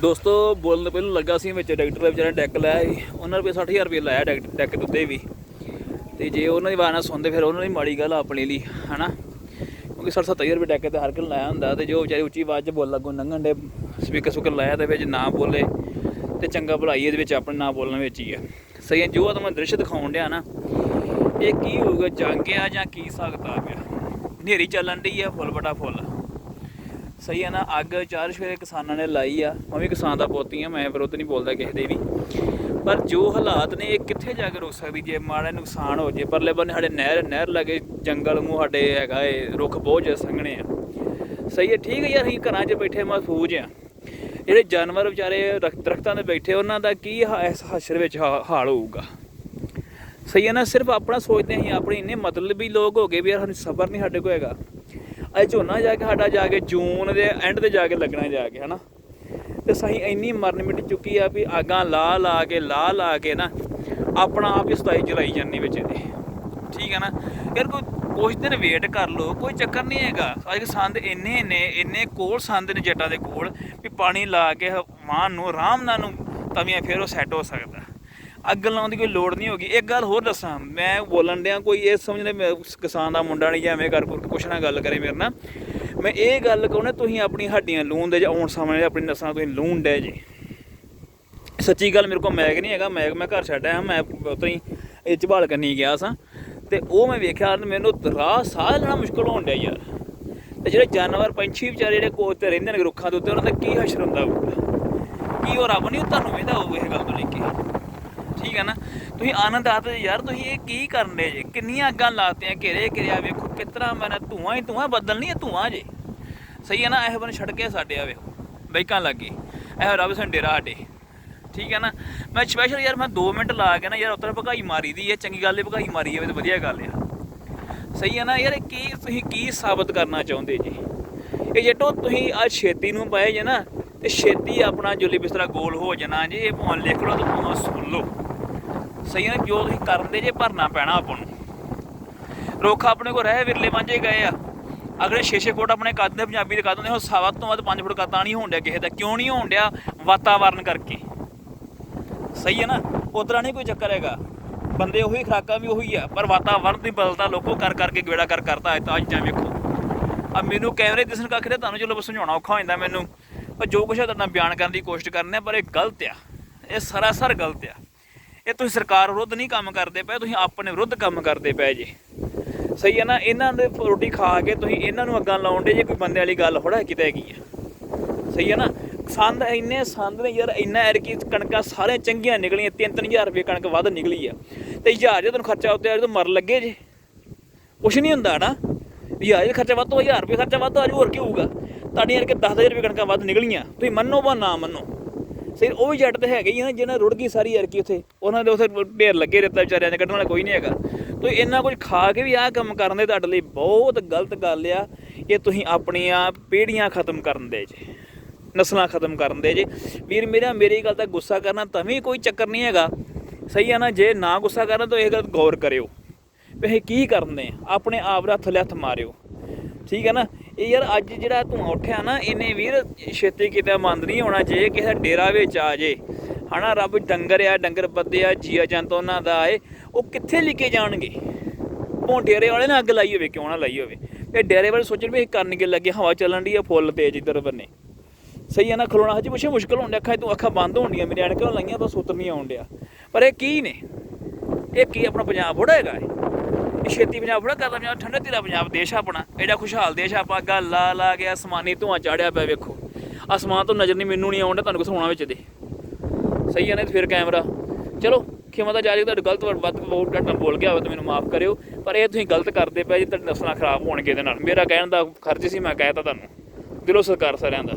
ਦੋਸਤੋ, ਬੋਲਣ ਤੋਂ ਪਹਿਲਾਂ ਲੱਗਾ ਸੀ ਵਿੱਚ ਡਾਕਟਰ ਦਾ ਵਿਚਾਰਾ ਡੈਕ ਲਾਇਆ ਸੀ, ਉਹਨਾਂ ਰੁਪਏ 60000 ਰੁਪਏ ਲਾਇਆ ਡੈਕ ਡੈਕ ਦੇ ਉੱਤੇ ਵੀ। ਤੇ ਜੇ ਉਹਨਾਂ ਦੀ ਆਵਾਜ਼ ਨਾਲ ਸੁਣਦੇ, ਫਿਰ ਉਹਨਾਂ ਦੀ ਮਾੜੀ ਗੱਲ ਆ ਆਪਣੇ ਲਈ, ਹਨਾ? ਕਿਉਂਕਿ 60 70000 ਰੁਪਏ ਡੈਕ ਤੇ ਹਰ ਕਿਨ ਲਾਇਆ ਹੁੰਦਾ ਤੇ ਜੋ ਵਿਚਾਰੇ ਉੱਚੀ ਆਵਾਜ਼ 'ਚ ਬੋਲ ਲੱਗੋ, ਨੰਗਣ ਦੇ ਸਪੀਕਰ ਸੁਕਰ ਲਾਇਆ ਤੇ ਵਿੱਚ ਨਾ ਬੋਲੇ ਤੇ ਚੰਗਾ ਭਲਾਈ ਇਹਦੇ ਵਿੱਚ ਆਪਣੇ ਨਾ ਬੋਲਣ ਵਿੱਚ ਹੀ ਆ। ਸਹੀ ਹੈ, ਜੋ ਤੁਹਾਨੂੰ ਦ੍ਰਿਸ਼ ਦਿਖਾਉਣ ਡਿਆ ਨਾ, ਇਹ ਕੀ ਹੋਊਗਾ, ਜੰਗ ਆ ਜਾਂ ਕੀ ਸਕਦਾ ਪਿਆ ਹਨੇਰੀ ਚੱਲਣ ਡਈ ਆ, ਫੁੱਲ ਬਟਾ ਫੁੱਲ ਸਹੀ ਹੈ ਨਾ, ਅੱਗ ਚਾਰ ਸਵੇਰੇ ਕਿਸਾਨਾਂ ਨੇ ਲਾਈ ਆ ਮੈਂ ਵੀ ਕਿਸਾਨ ਦਾ ਪੋਤੀ ਆ, ਮੈਂ ਵਿਰੋਧ ਨਹੀਂ ਬੋਲਦਾ ਕਿਸੇ ਦੇ ਵੀ। ਪਰ ਜੋ ਹਾਲਾਤ ਨੇ, ਇਹ ਕਿੱਥੇ ਜਾ ਕੇ ਰੁਕ ਸਕਦੀ, ਜੇ ਮਾੜਾ ਨੁਕਸਾਨ ਹੋ ਜੇ, ਪਰਲੇ ਬੰਨੇ ਸਾਡੇ ਨਹਿਰ ਨਹਿਰ ਲੱਗੇ ਜੰਗਲ ਮੂੰਹ ਸਾਡੇ ਹੈਗਾ ਏ, ਰੁੱਖ ਬਹੁਤ ਜ਼ਿਆਦਾ ਸੰਘਣੇ ਆ। ਸਹੀ ਹੈ, ਠੀਕ ਹੈ ਯਾਰ, ਅਸੀਂ ਘਰਾਂ 'ਚ ਬੈਠੇ ਮਹਿਫੂਜ਼ ਆ ਜਿਹੜੇ ਜਾਨਵਰ ਵਿਚਾਰੇ ਦਰਖ- ਦਰਖਤਾਂ 'ਤੇ ਬੈਠੇ, ਉਹਨਾਂ ਦਾ ਕੀ ਇਸ ਹਸ਼ਰ ਵਿੱਚ ਹਾ- ਹਾਲ ਹੋਊਗਾ? ਸਹੀ ਹੈ ਨਾ, ਸਿਰਫ ਆਪਣਾ ਸੋਚਦੇ ਅਸੀਂ, ਆਪਣੇ ਇੰਨੇ ਮਤਲਬੀ ਲੋਕ ਹੋ ਗਏ ਵੀ ਯਾਰ ਸਾਨੂੰ ਸਬਰ ਨਹੀਂ ਸਾਡੇ ਕੋਲ ਹੈਗਾ। ਅੱਜ ਝੋਨਾ ਜਾ ਕੇ ਸਾਡਾ ਜਾ ਕੇ ਜੂਨ ਦੇ ਐਂਡ ਤੇ ਜਾ ਕੇ ਲੱਗਣਾ ਜਾ ਕੇ, ਹਨਾ? ਤੇ ਸਹੀ ਇੰਨੀ ਮਰਨ ਮਿਟ ਚੁੱਕੀ ਆ ਵੀ ਆਗਾਂ ਲਾ ਲਾ ਕੇ, ਲਾ ਲਾ ਕੇ ਨਾ ਆਪਣਾ ਆਪ ਹੀ ਸਤਾਈ ਜਲਾਈ ਜਾਂਦੀ ਵਿੱਚ ਇਹਦੇ। ਠੀਕ ਹੈ ਨਾ? ਯਾਰ ਕੋਈ ਕੁਛ ਦਿਨ ਵੇਟ ਕਰ ਲੋ ਕੋਈ ਚੱਕਰ ਨਹੀਂ ਹੈਗਾ। ਅੱਜ ਸੰਦ ਇੰਨੇ ਨੇ, ਇੰਨੇ ਕੋਲ ਸੰਦ ਨੇ ਜੱਟਾਂ ਦੇ ਕੋਲ ਵੀ ਪਾਣੀ ਲਾ ਕੇ ਵਾਹਨ ਨੂੰ, ਆਰਾਮ ਨਾਲ ਨੂੰ ਤਵੀਆਂ ਫੇਰ ਉਹ ਸੈੱਟ ਹੋ ਸਕਦਾ। ਅੱਗ ਲਾਉਣ ਦੀ ਕੋਈ ਲੋੜ ਨਹੀਂ ਹੋਗੀ। ਇੱਕ ਗੱਲ ਹੋਰ ਦੱਸਾਂ, ਮੈਂ ਬੋਲਣ ਡਿਆ ਕੋਈ ਇਹ ਸਮਝਦੇ ਮੈਂ ਕਿਸਾਨ ਦਾ ਮੁੰਡਾ ਨਹੀਂ ਜਾਂ ਐਵੇਂ ਕਰ ਕੁਰ ਕੁਛ ਨਾ ਗੱਲ ਕਰੇ ਮੇਰੇ ਨਾਲ। ਮੈਂ ਇਹ ਗੱਲ ਕਹਉਣਾ ਤੁਸੀਂ ਆਪਣੀ ਹੱਡੀਆਂ ਲੂਣ ਦੇ ਜਾਂ ਆਉਣ ਸਾਹਮਣੇ ਆਪਣੀ ਨਸਾਂ ਤੁਸੀਂ ਲੂਣ ਡੇ ਜੀ। ਸੱਚੀ ਗੱਲ ਮੇਰੇ ਕੋਲ ਮੈਗ ਨਹੀਂ ਹੈਗਾ, ਮੈਗ ਮੈਂ ਘਰ ਛੱਡ ਆਇਆ, ਮੈਂ ਉਤੋਂ ਹੀ ਇਹ ਝਬਾਲ ਕਰਨੀ ਗਿਆ ਸਾਂ। ਤੇ ਉਹ ਮੈਂ ਵੇਖਿਆ ਮੈਨੂੰ ਰਾਹ ਸਾਹ ਲੈਣਾ ਮੁਸ਼ਕਲ ਹੋਣ ਡਿਆ ਯਾਰ। ਤੇ ਜਿਹੜੇ ਜਾਨਵਰ, ਪੰਛੀ ਵਿਚਾਰੇ ਜਿਹੜੇ ਕੋਲ ਤੇ ਰਹਿੰਦੇ ਨੇ ਰੁੱਖਾਂ ਦੇ ਉੱਤੇ, ਉਹਨਾਂ ਦਾ ਕੀ ਹਸ਼ਰ ਹੁੰਦਾ ਹੋਊਗਾ? ਕੀ ਉਹ ਰੱਬ ਨਹੀਂ ਤੁਹਾਨੂੰ ਵੇਂਦਾ ਹੋਊ ਇਹ ਗੱਲ ਤੋਂ ਲੈ ਕੇ ਠੀਕ ਹੈ ਨਾ ਤੁਸੀਂ ਆਨੰਦ ਆਤੇ ਯਾਰ, ਤੁਸੀਂ ਇਹ ਕੀ ਕਰਨ ਦੇ ਜੇ? ਕਿੰਨੀਆਂ ਅੱਗਾਂ ਲਾਤੀਆਂ, ਘੇਰੇ ਘਿਰਿਆ ਵੇਖੋ, ਕਿਤਨਾ ਮੈਨਾਂ ਧੂਆਂ ਹੀ ਧੂਆਂ, ਬੱਦਲ ਨਹੀਂ ਇਹ ਧੂਆਂ ਜੇ। ਸਹੀ ਹੈ ਨਾ, ਇਹ ਬਨ ਛੱਡ ਕੇ ਸਾਡੇ ਆ ਵੇਖੋ, ਬੈਕਾਂ ਲੱਗੀ। ਇਹ ਰੱਬ ਸੰ ਡੇਰਾ ਸਾਡੇ। ਠੀਕ ਹੈ ਨਾ? ਮੈਂ ਸਪੈਸ਼ਲ ਯਾਰ, ਮੈਂ 2 ਮਿੰਟ ਲਾ ਕੇ ਨਾ ਯਾਰ, ਉੱਤਰ ਭਗਾਈ ਮਾਰੀ ਦੀ ਹੈ ਚੰਗੀ ਗੱਲ ਹੈ ਭਗਾਈ ਮਾਰੀ ਜਾਵੇ ਤੇ ਵਧੀਆ ਗੱਲ ਆ। ਸਹੀ ਹੈ ਨਾ ਯਾਰ ਕੀ, ਤੁਸੀਂ ਕੀ ਸਾਬਤ ਕਰਨਾ ਚਾਹੁੰਦੇ ਜੀ? ਇਹ ਜੱਟੋ ਤੁਸੀਂ ਅੱਜ ਛੇਤੀ ਨੂੰ ਪਏ ਜੇ ਨਾ, ਤੇ ਛੇਤੀ ਆਪਣਾ ਜੁਲੀ ਬਿਸਤਰਾ ਗੋਲ ਹੋ ਜਾਣਾ ਜੀ, ਇਹ ਭਾਵੇਂ ਲਿਖ ਲਓ ਤੇ ਭਾਵੇਂ ਸੁਣ ਲਓ। ਸਹੀ ਹੈ ਨਾ ਜੋ ਤੁਸੀਂ ਕਰਦੇ ਜੇ ਭਰਨਾ ਪੈਣਾ ਆਪਾਂ ਨੂੰ। ਰੁੱਖ ਆਪਣੇ ਕੋਲ ਰਹਿ, ਵਿਰਲੇ ਵਾਂਝੇ ਗਏ ਆ। ਅਗਲੇ 6-6 ਫੁੱਟ ਆਪਣੇ ਕੱਦ ਦੇ ਪੰਜਾਬੀ ਦੇ ਕੱਦ ਹੁੰਦੇ ਉਹ ਸਵਾ ਤੋਂ ਵੱਧ 5 ਫੁੱਟ ਕੱਦਾਂ ਨਹੀਂ ਹੋਣ ਡਿਆ ਕਿਸੇ ਦਾ। ਕਿਉਂ ਨਹੀਂ ਹੋਣ ਡਿਆ ਵਾਤਾਵਰਨ ਕਰਕੇ? ਸਹੀ ਹੈ ਨਾ? ਉਤਰਾ ਨਹੀਂ ਕੋਈ ਚੱਕਰ ਹੈਗਾ। ਬੰਦੇ ਉਹੀ ਖਰਾਕਾਂ ਵੀ ਉਹੀ ਆ, ਪਰ ਵਾਤਾਵਰਨ ਨਹੀਂ ਬਦਲਦਾ ਲੋਕੋ ਕਰ ਕਰਕੇ ਗੇੜਾ ਕਰ ਕਰਤਾ ਹੈ ਤਾਂ, ਅੱਜ ਜਾਂ ਵੇਖੋ। ਆ ਮੈਨੂੰ ਕੈਮਰੇ ਦਿਸਣ ਕੱਖ ਰਿਹਾ ਤੁਹਾਨੂੰ ਚਲੋ ਬਸ ਸਮਝਾਉਣਾ ਔਖਾ ਹੋ ਜਾਂਦਾ ਮੈਨੂੰ। ਪਰ ਜੋ ਕੁਛ ਹੈ ਤੁਹਾਡਾ ਬਿਆਨ ਕਰਨ ਦੀ ਕੋਸ਼ਿਸ਼ ਕਰਨੇ ਆ, ਪਰ ਇਹ ਗਲਤ ਆ। ਇਹ ਸਰਾਸਰ ਗਲਤ ਆ। ਇਹ ਤੁਸੀਂ ਸਰਕਾਰ ਵਿਰੁੱਧ ਨਹੀਂ ਕੰਮ ਕਰਦੇ ਪਏ, ਤੁਸੀਂ ਆਪਣੇ ਵਿਰੁੱਧ ਕੰਮ ਕਰਦੇ ਪਏ ਜੀ। ਸਹੀ ਹੈ ਨਾ, ਇਹਨਾਂ ਦੇ ਰੋਟੀ ਖਾ ਕੇ ਤੁਸੀਂ ਇਹਨਾਂ ਨੂੰ ਅੱਗਾਂ ਲਾਉਣ ਦੇ ਜੇ ਕੋਈ ਬੰਦੇ ਵਾਲੀ ਗੱਲ ਥੋੜਾ ਕਿਤੇ ਹੈਗੀ ਆ। ਸਹੀ ਹੈ ਨਾ, ਸੰਦ ਇੰਨੇ ਸੰਦ ਨੇ ਯਾਰ, ਇੰਨਾ ਐਰ ਕੀ ਕਣਕਾਂ ਸਾਰੇ ਚੰਗੀਆਂ ਨਿਕਲੀਆਂ 3-3000 ਰੁਪਏ ਕਣਕ ਵੱਧ ਨਿਕਲੀ ਆ। ਤੇ ਹਜ਼ਾਰ ਜੇ ਤੁਹਾਨੂੰ ਖਰਚਾ ਉੱਤੇ ਆ ਜਦੋਂ ਮਰ ਲੱਗੇ ਜੇ। ਕੁਛ ਨਹੀਂ ਹੁੰਦਾ ਨਾ। ਹਜ਼ਾਰ ਜੇ ਖਰਚਾ ਵੱਧ ਤੋਂ 1000 ਰੁਪਏ ਖਰਚਾ ਵੱਧ ਆ ਜੂ ਹੋਰ ਕੀ ਹੋਊਗਾ? ਤੁਹਾਡੀਆਂ ਯਾਰ ਕਿ 10000 ਰੁਪਏ ਕਣਕਾਂ ਵੱਧ ਨਿਕਲੀਆਂ। ਤੁਸੀਂ ਮੰਨੋ ਬਾ ਨਾ ਮੰਨੋ। ਸਹੀ ਉਹ ਵੀ ਜੱਟ ਤੇ ਹੈਗੇ ਹੀ ਆ ਜਿਹਨਾਂ ਰੁੜ ਗਈ ਸਾਰੀ ਯਾਰ ਕੀ ਉੱਥੇ। ਉਹਨਾਂ ਦੇ ਉੱਥੇ ਢੇਰ ਲੱਗੇ ਰੇਤਾ ਵਿਚਾਰਿਆਂ ਦੇ, ਕੱਢਣ ਵਾਲਾ ਕੋਈ ਨਹੀਂ ਹੈਗਾ। ਤੁਸੀਂ ਇੰਨਾ ਕੁਝ ਖਾ ਕੇ ਵੀ ਆਹ ਕੰਮ ਕਰਨ ਦੇ ਤੁਹਾਡੇ ਲਈ ਬਹੁਤ ਗਲਤ ਗੱਲ ਆ ਇਹ ਤੁਸੀਂ ਆਪਣੀਆਂ ਪੀੜ੍ਹੀਆਂ ਖਤਮ ਕਰਨ ਦੇ ਜੇ, ਨਸਲਾਂ ਖਤਮ ਕਰਨ ਦੇ ਜੇ। ਵੀਰ, ਮੇਰਾ, ਮੇਰੀ ਗੱਲ ਤਾਂ ਗੁੱਸਾ ਕਰਨਾ ਤਾਂ ਵੀ ਕੋਈ ਚੱਕਰ ਨਹੀਂ ਹੈਗਾ। ਸਹੀ ਆ ਨਾ, ਜੇ ਨਾ ਗੁੱਸਾ ਕਰਨਾ ਤਾਂ ਇਹ ਗੱਲ ਗੌਰ ਕਰਿਓ। ਵੀ ਇਹ ਕੀ ਕਰਨੇ ਆ? ਆਪਣੇ ਆਪ ਦਾ ਥੱਲੇ ਹੱਥ ਮਾਰਿਓ। ਠੀਕ ਹੈ ਨਾ? ਇਹ ਯਾਰ ਅੱਜ ਜਿਹੜਾ ਧੂਆਂ ਉੱਠਿਆ ਨਾ, ਇਹਨੇ ਵੀਰ ਛੇਤੀ ਕਿਤੇ ਮੰਦ ਨਹੀਂ ਹੋਣਾ ਜੇ ਕਿਸੇ ਡੇਰਾ ਵਿੱਚ ਆ ਜੇ। ਹਨਾ, ਰੱਬ ਡੰਗਰ ਆ, ਡੰਗਰ ਬੱਦੇ ਆ, ਜੀਆ ਜੰਤ ਉਹਨਾਂ ਦਾ ਆਏ, ਉਹ ਕਿੱਥੇ ਲੈ ਕੇ ਜਾਣਗੇ? ਭੋਂ ਡੇਰੇ ਵਾਲੇ ਨੇ ਅੱਗ ਲਾਈ ਹੋਵੇ, ਕਿਉਂ ਨਾ ਲਾਈ ਹੋਵੇ? ਇਹ ਡੇਰੇ ਵਾਲੇ ਸੋਚਣ ਵੀ ਇਹ ਕਰਨ ਕੇ ਲੱਗੇ, ਹਵਾ ਚੱਲਣ ਦੀ ਆ, ਫੁੱਲ ਤੇਜ਼ ਇੱਧਰ ਬੰਨੇ। ਸਹੀ ਹੈ ਨਾ, ਖਲੋਣਾ, ਹਜੇ ਪੁੱਛੇ ਮੁਸ਼ਕਲ ਹੋਣ ਡਿਆ, ਅੱਖਾਂ ਤੂੰ ਅੱਖਾਂ ਬੰਦ ਹੋਣ ਡੀਆਂ ਮੇਰੇ ਐਨਕਾਂ ਲਾਈਆਂ, ਬਸ ਉਤਰ ਨਹੀਂ ਆਉਣ ਡਿਆ। ਪਰ ਇਹ ਕੀ ਨੇ? ਇਹ ਕੀ ਆਪਣਾ ਪੰਜਾਬ ਥੋੜਾ ਹੈਗਾ ਇਹ? ਛੇਤੀ ਪੰਜਾਬ ਥੋੜ੍ਹਾ ਕਰਦਾ ਪੰਜਾਬ ਠੰਡਾ ਤੇਰਾ ਪੰਜਾਬ ਦੇਸ਼ ਆਪਣਾ। ਐਡਾ ਖੁਸ਼ਹਾਲ ਦੇਸ਼ ਆ, ਆਪਾਂ ਗੱਲ ਲਾ ਲਾ ਕੇ ਅਸਮਾਨੀ ਧੂਆਂ ਚਾੜਿਆ ਪਿਆ ਵੇਖੋ। ਅਸਮਾਨ ਤੋਂ ਨਜ਼ਰ ਨਹੀਂ ਮੈਨੂੰ ਨਹੀਂ ਆਉਂਦਾ ਤੁਹਾਨੂੰ ਕਿਥੋਂ ਹੋਣਾ ਵਿੱਚ ਦੇ ਸਹੀ ਹੈ ਨਾ ਫਿਰ ਕੈਮਰਾ। ਚਲੋ ਖਿਮਾ ਦਾ ਜਾਰੀ ਤੁਹਾਡੇ ਗਲਤ ਵੱਧ ਬਹੁਤ ਘੱਟ ਬੋਲ ਗਿਆ ਹੋਵੇ ਤਾਂ ਮੈਨੂੰ ਮਾਫ ਕਰਿਓ ਪਰ ਇਹ ਤੁਸੀਂ ਗਲਤ ਕਰਦੇ ਪਏ ਜੀ ਤੁਹਾਡੇ ਨਸਲਾਂ ਖਰਾਬ ਹੋਣਗੇ ਇਹਦੇ ਨਾਲ। ਮੇਰਾ ਕਹਿਣ ਦਾ ਖਰਚ ਸੀ ਮੈਂ ਕਹਿਤਾ ਤੁਹਾਨੂੰ। ਦਿਲੋਂ ਸਤਿਕਾਰ ਸਾਰਿਆਂ ਦਾ।